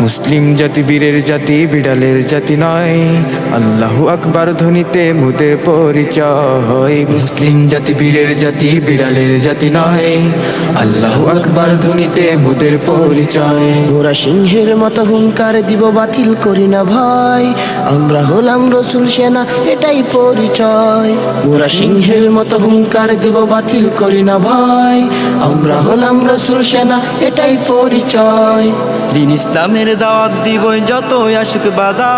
মুসলিম জাতি বীরের জাতি বিড়ালের জাতি নয়। আল্লাহু আকবার ধ্বনিতে মুদের পরিচয়। মুসলিম জাতি বীরের জাতি বিড়ালের জাতি নয়। আল্লাহু আকবার ধ্বনিতে মুদের পরিচয়। মোরা সিংহের মতো হুঙ্কার দিব বাতিল করি না ভাই। আমরা হলাম রসুল সেনা এটাই পরিচয়। মোরা সিংহের মতো হুঙ্কার দিব বাতিল করি না ভাই। আমরা হলাম রসুল সেনা এটাই পরিচয়। দিন ইসলামের দাওয়াত দিবই যতই আসুক বাধা।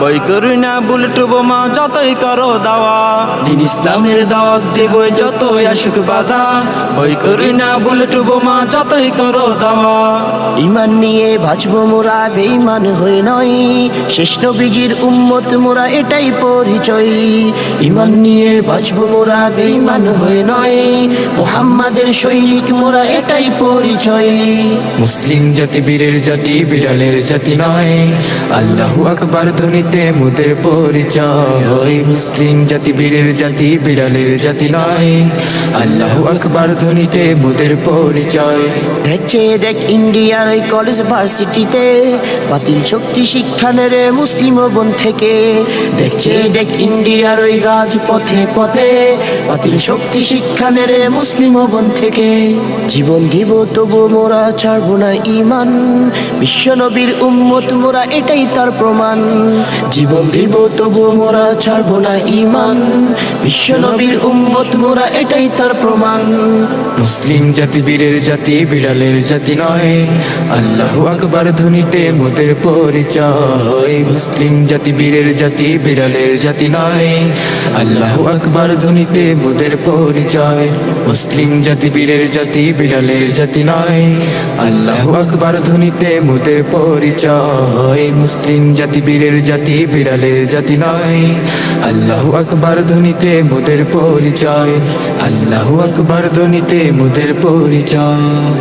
বই করি না বুলেটু বোমা যতই করো দাওয়া। দিন ইসলামের দাওয়াত দিবই যতই আসুক বাধা। বই করি না বুলেটু বোমা যতই করো দাওয়া। ইমান নিয়ে বাঁচবো মোরা বেইমান হয়ে নয় শেষ নবীজির উম্মত মোরা এটাই পরিচয়। ইমান নিয়ে বাঁচবো মোরা বেইমান হয়ে নয় মোহাম্মদের সৈনিক মোরা এটাই পরিচয়। মুসলিম জাতি বীরের জাতি বিড়ালের জাতি নয়। আল্লাহু আকবার ধ্বনিতে মুদের পরিচয়। মুসলিম জাতি বীরের জাতি, বিড়ালের জাতি নয়। আল্লাহু আকবার ধ্বনিতে মুদের পরিচয়। দেখছে দেখ ইন্ডিয়ার ওই কলেজ ভার্সিটিতে বাতিল শক্তি শিক্ষা নেরে মুসলিম বোন থেকে। দেখছে দেখ ইন্ডিয়ার ওই রাজপথে পথে। বাতিল শক্তি শিক্ষা নেরে মুসলিম বোন থেকে। জীবন দিব তবু মোরা ছাড়বো না ইমান। বিশ্ব নবীর উম্মত, মোরা এটাই তার প্রমাণ। জীবন দিব, তবু মোরা ছাড়বো না ইমান। বিশ্ব নবীর উম্মত, মোরা এটাই তার প্রমাণ। মুসলিম জাতি বীরের জাতি, বিড়ালের জাতি নয় আল্লাহু আকবার ধ্বনিতে মুদের পরিচয়। মুসলিম জাতি বীরের জাতি, বিড়ালের জাতি নয় আল্লাহু আকবার ধ্বনিতে মুদের পরিচয়। মুসলিম জাতি বীরের জাতি, বিড়ালের জাতি নয় আল্লাহু আকবার ধ্বনিতে মুদের পরিচয়। মুসলিম জাতি বীরের জাতি, বিড়ালের জাতি নয় আল্লাহু আকবার ধ্বনিতে মুদের পরিচয়। আল্লাহু আকবার ধ্বনিতে মুদের পরিচয়